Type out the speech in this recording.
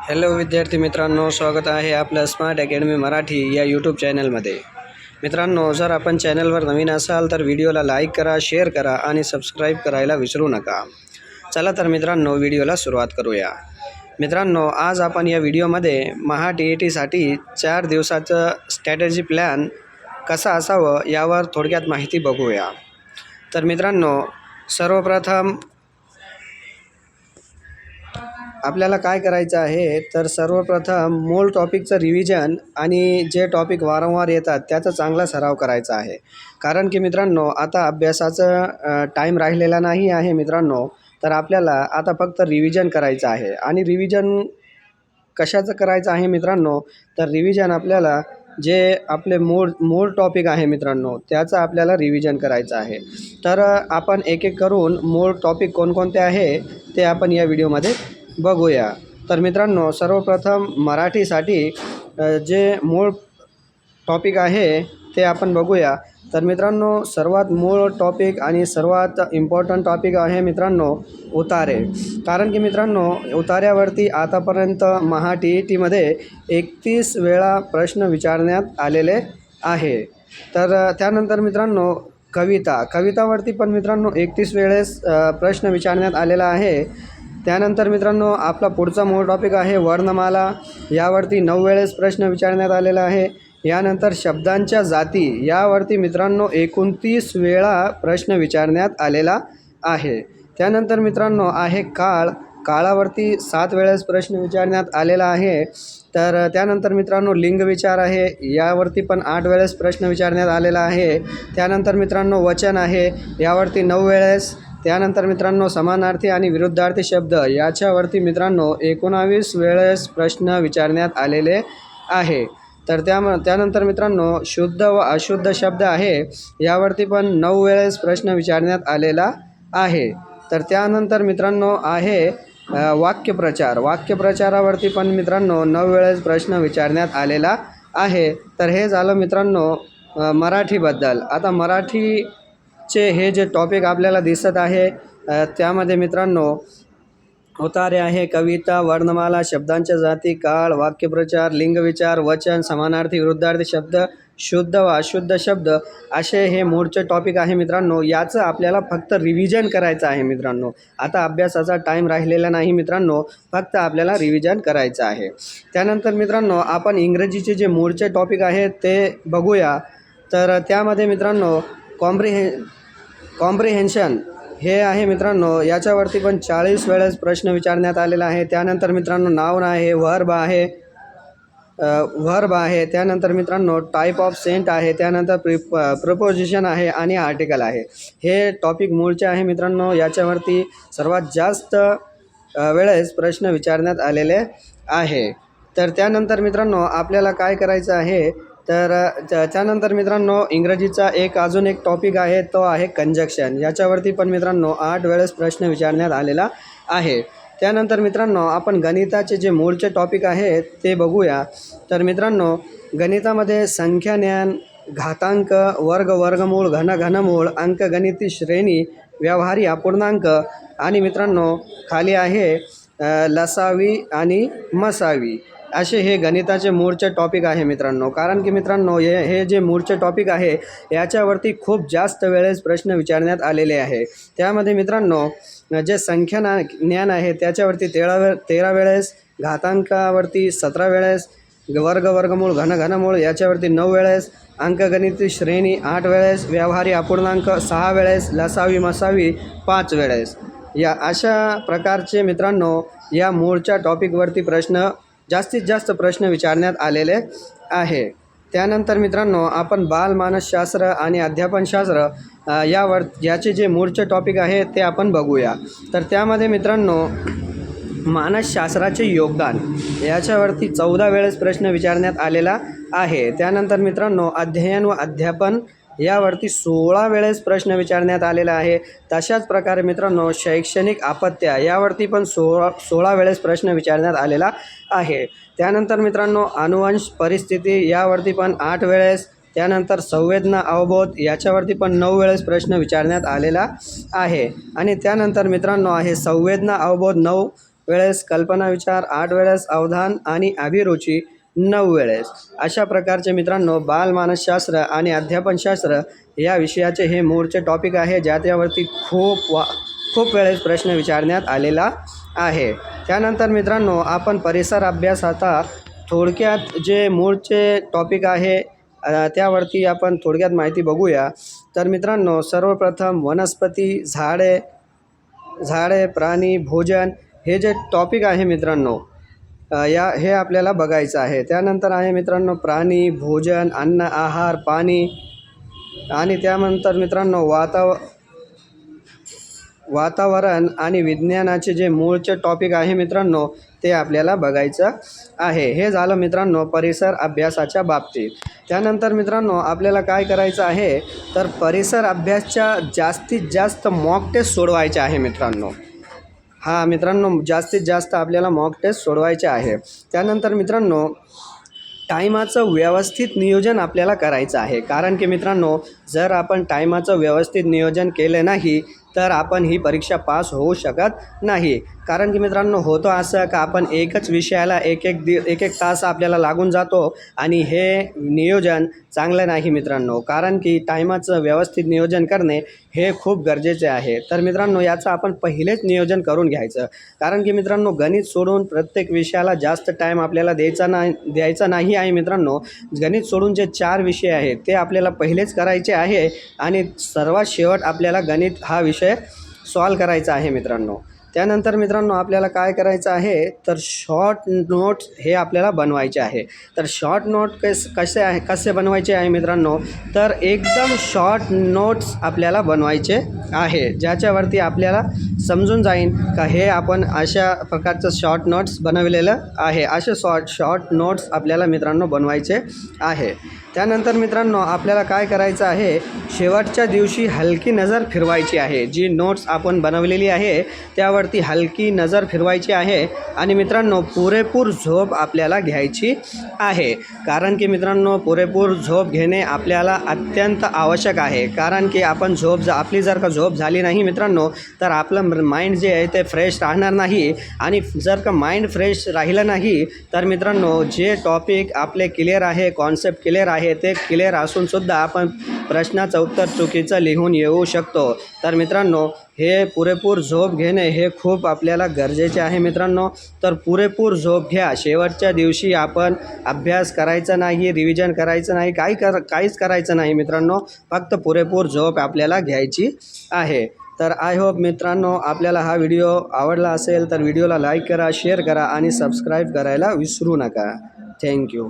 Hello विद्यार्थी मित्रांनो स्वागत आहे आपलं स्मार्ट अकॅडमी मराठी या यूट्यूब चॅनलमध्ये मित्रांनो जर आपण चॅनलवर नवीन असाल तर व्हिडिओला लाईक करा शेअर करा आणि सबस्क्राईब करायला विसरू नका. चला तर मित्रांनो व्हिडिओला सुरुवात करूया. मित्रांनो आज आपण या व्हिडिओमध्ये महा टी ई टीसाठी चार दिवसाचं स्ट्रॅटेजी प्लॅन कसा असावं यावर थोडक्यात माहिती बघूया. तर मित्रांनो सर्वप्रथम आपल्याला काय करायचं आहे तर सर्वप्रथम मूळ टॉपिकचं रिव्हिजन आणि जे टॉपिक वारंवार येतात त्याचा चांगला सराव करायचा आहे. कारण की मित्रांनो आता अभ्यासाचं टाईम राहिलेला नाही आहे मित्रांनो तर आपल्याला आता फक्त रिव्हिजन करायचं आहे. आणि रिव्हिजन कशाचं करायचं आहे मित्रांनो तर रिव्हिजन आपल्याला जे आपले मूळ मूळ टॉपिक आहे मित्रांनो त्याचं आपल्याला रिव्हिजन करायचं आहे. तर आपण एक एक करून मूळ टॉपिक कोणकोणते आहे ते आपण या व्हिडिओमध्ये बघूया. तर मित्रांनो सर्वप्रथम मराठीसाठी जे मूळ टॉपिक आहे ते आपण बघूया. तर मित्रांनो सर्वात मूळ टॉपिक आणि सर्वात इम्पॉर्टंट टॉपिक आहे मित्रांनो उतारे. कारण की मित्रांनो उतार्यावरती आतापर्यंत महा टी ई टीमध्ये एकतीस वेळा प्रश्न विचारण्यात आलेले आहे. तर त्यानंतर मित्रांनो कविता. कवितावरती पण मित्रांनो एकतीस वेळेस प्रश्न विचारण्यात आलेला आहे. त्यानंतर मित्रांनो आपला पुढचा मूळ टॉपिक आहे वर्णमाला. यावरती नऊ वेळेस प्रश्न विचारण्यात आलेला आहे. यानंतर शब्दांच्या जाती यावरती मित्रांनो एकोणतीस वेळा प्रश्न विचारण्यात आलेला आहे. त्यानंतर मित्रांनो आहे काळ. काळावरती सात वेळेस प्रश्न विचारण्यात आलेला आहे. तर त्यानंतर मित्रांनो लिंग विचार आहे. यावरती पण आठ वेळेस प्रश्न विचारण्यात आलेला आहे. त्यानंतर मित्रांनो वचन आहे. यावरती नऊ वेळेस त्यानंतर मित्रांनो समानार्थी आणि विरुद्धार्थी शब्द याच्यावरती मित्रांनो एकोणावीस वेळेस प्रश्न विचारण्यात आलेले आहे. तर त्या त्यानंतर मित्रांनो शुद्ध व अशुद्ध शब्द आहे. यावरती पण नऊ वेळेस प्रश्न विचारण्यात आलेला आहे. तर त्यानंतर मित्रांनो आहे वाक्यप्रचार. वाक्यप्रचारावरती पण मित्रांनो नऊ वेळेस प्रश्न विचारण्यात आलेला आहे. तर हे झालं मित्रांनो मराठीबद्दल. आता मराठी चे हे जे टॉपिक आपल्याला दिसत आहे त्यामध्ये मित्रांनो होतारे आहे कविता वर्णमाला शब्दांच्या जाती काळ वाक्यप्रचार लिंगविचार वचन समानार्थी विरुद्धार्थी शब्द शुद्ध व अशुद्ध शब्द असे हे मूळचे टॉपिक आहे मित्रांनो. याचं आपल्याला फक्त रिव्हिजन करायचं आहे मित्रांनो. आता अभ्यासाचा टाईम राहिलेला नाही मित्रांनो फक्त आपल्याला रिव्हिजन करायचं आहे. त्यानंतर मित्रांनो आपण इंग्रजीचे जे मूळचे टॉपिक आहे ते बघूया. तर त्यामध्ये मित्रांनो कॉम्प्रिहे कॉम्प्रिहेन्शन हे आहे मित्रांनो. याच्यावरती पण चाळीस वेळेस प्रश्न विचारण्यात आलेला आहे. त्यानंतर मित्रांनो नावन आहे वर्ब आहे वर्ब आहे. त्यानंतर मित्रांनो टाईप ऑफ सेंट आहे. त्यानंतर प्रि प्रपोजिशन आहे आणि आर्टिकल आहे. हे टॉपिक मूळचे आहे मित्रांनो. याच्यावरती सर्वात जास्त वेळेस प्रश्न विचारण्यात आलेले आहे. तर त्यानंतर मित्रांनो आपल्याला काय करायचं आहे? तर त्या- त्यानंतर मित्रांनो इंग्रजीचा एक अजून एक टॉपिक आहे तो आहे कंजक्शन याच्यावरती पण मित्रांनो आठ वेळेस प्रश्न विचारण्यात आलेला आहे. त्यानंतर मित्रांनो आपण गणिताचे जे मूळचे टॉपिक आहेत ते बघूया. तर मित्रांनो गणितामध्ये संख्या ज्ञान घातांक वर्ग वर्गमूळ घन घनमूळ अंकगणिती श्रेणी व्यवहारी अपूर्णांक आणि मित्रांनो खाली आहे लसावी आणि मसावी. असे हे गणिताचे मूळचे टॉपिक आहे मित्रांनो. कारण की मित्रांनो हे हे जे मूळचे टॉपिक आहे याच्यावरती खूप जास्त वेळेस प्रश्न विचारण्यात आलेले आहे. त्यामध्ये मित्रांनो जे संख्या ना ज्ञान आहे त्याच्यावरती तेरा वे तेरा वेळेस घातांकावरती सतरा वेळेस वर्ग वर्गमूळ घन घनमूळ याच्यावरती नऊ वेळेस अंकगणिती श्रेणी आठ वेळेस व्यवहारी अपूर्णांक सहा वेळेस लसावी मसावी पाच वेळेस. या अशा प्रकारचे मित्रांनो या मूळच्या टॉपिकवरती प्रश्न जास्तीत जास्त प्रश्न विचारण्यात आलेले आहे. त्यानंतर मित्रांनो आपण बालमानसशास्त्र आणि अध्यापनशास्त्र यावर याचे जे मूळचे टॉपिक आहे ते आपण बघूया. तर त्यामध्ये मित्रांनो मानसशास्त्राचे योगदान याच्यावरती चौदा वेळेस प्रश्न विचारण्यात आलेला आहे. त्यानंतर मित्रांनो अध्ययन व अध्यापन यावरती सोळा वेळेस प्रश्न विचारण्यात आलेला आहे. तशाच प्रकारे मित्रांनो शैक्षणिक आपत्त्या यावरती पण सोळा सोळा वेळेस प्रश्न विचारण्यात आलेला आहे. त्यानंतर मित्रांनो अनुवंश परिस्थिती यावरती पण आठ वेळेस त्यानंतर संवेदना अवबोध याच्यावरती पण नऊ वेळेस प्रश्न विचारण्यात आलेला आहे. आणि त्यानंतर मित्रांनो आहे संवेदना अवबोध नऊ वेळेस कल्पना विचार आठ वेळेस अवधान आणि अभिरुची नऊ वेळेस. अशा प्रकारचे मित्रांनो बालमानसशास्त्र आणि अध्यापनशास्त्र या विषयाचे हे मूळचे टॉपिक आहे ज्याच्यावरती खूप वा खूप वेळेस प्रश्न विचारण्यात आलेला आहे. त्यानंतर मित्रांनो आपण परिसर अभ्यास आता थोडक्यात जे मूळचे टॉपिक आहे त्यावरती आपण थोडक्यात माहिती बघूया. तर मित्रांनो सर्वप्रथम वनस्पती झाडे झाडे प्राणी भोजन हे जे टॉपिक आहे मित्रांनो या हे आपल्याला बघायचं आहे. त्यानंतर आहे मित्रांनो प्राणी भोजन अन्न आहार पाणी आणि त्यानंतर मित्रांनो वाताव वातावरण आणि विज्ञानाचे जे मूळचे टॉपिक आहे मित्रांनो ते आपल्याला बघायचं आहे. हे झालं मित्रांनो परिसर अभ्यासाच्या बाबतीत. त्यानंतर मित्रांनो आपल्याला काय करायचं आहे? तर परिसर अभ्यासच्या जास्तीत जास्त मॉक टेस्ट सोडवायचे आहे मित्रांनो. हा मित्रांनो जास्तीत जास्त आपल्याला मॉक टेस्ट सोडवायचे आहे. त्यानंतर मित्रांनो टायमाचं व्यवस्थित नियोजन आपल्याला करायचं आहे. कारण की मित्रांनो जर आपण टायमाचं व्यवस्थित नियोजन केले नाही तर आपण ही परीक्षा पास होऊ शकत नाही. कारण की मित्रांनो होतो असं का आपण एकच विषयाला एक एक दि एक एक तास आपल्याला लागून जातो आणि हे नियोजन चांगलं नाही मित्रांनो. कारण की टायमाचं व्यवस्थित नियोजन करणे हे खूप गरजेचे आहे. तर मित्रांनो याचं आपण पहिलेच नियोजन करून घ्यायचं. कारण की मित्रांनो गणित सोडून प्रत्येक विषयाला जास्त टाईम आपल्याला द्यायचा नाही द्यायचा नाही आहे मित्रांनो. गणित सोडून जे चार विषय आहेत ते आपल्याला पहिलेच करायचे आहे आणि सर्वात शेवट आपल्याला गणित हा विषय सॉल्व करायचा आहे मित्रांनो. त्यानंतर मित्रांनो आपल्याला काय करायचं आहे? तर शॉर्ट नोट्स हे आपल्याला बनवायचे आहे. तर शॉर्ट नोट कस कसे आहे कसे बनवायचे आहे मित्रांनो? तर एकदम शॉर्ट नोट्स आपल्याला बनवायचे आहे. ज्याच्यावरती आपल्याला समजून जाईन का हे आपण अशा प्रकारचं शॉर्ट नोट्स बनवलेलं आहे. असे शॉर्ट शॉर्ट नोट्स आपल्याला मित्रांनो बनवायचे आहे. त्यानंतर मित्रांनो आपल्याला काय करायचं आहे? शेवटच्या दिवशी हलकी नजर फिरवायची आहे. जी नोट्स आपण बनवलेली आहे त्यावरती हलकी नजर फिरवायची आहे आणि मित्रांनो पुरेपूर झोप आपल्याला घ्यायची आहे. कारण की मित्रांनो पुरेपूर झोप घेणे आपल्याला अत्यंत आवश्यक आहे. कारण की आपण झोप जा आपली जर का झोप झाली नाही मित्रांनो तर आपलं माइंड जे आहे ते फ्रेश राहणार नाही. आणि जर का माइंड फ्रेश राहिलं नाही तर मित्रांनो जे टॉपिक आपले क्लिअर आहे कॉन्सेप्ट क्लिअर आहे ते क्लिअर असूनसुद्धा आपण प्रश्नाचं उत्तर चुकीचं लिहून येऊ शकतो. तर मित्रांनो हे पुरेपूर झोप घेणे हे खूप आपल्याला गरजेचे आहे मित्रांनो. तर पुरेपूर झोप घ्या. शेवटच्या दिवशी आपण अभ्यास करायचा नाही रिव्हिजन करायचं नाही काही कर काहीच करायचं नाही मित्रांनो. फक्त पुरेपूर झोप आपल्याला घ्यायची आहे. तर आय होप मित्रांनो आपल्याला हा व्हिडिओ आवडला असेल तर व्हिडिओला लाईक करा शेअर करा आणि सबस्क्राईब करायला विसरू नका. थँक्यू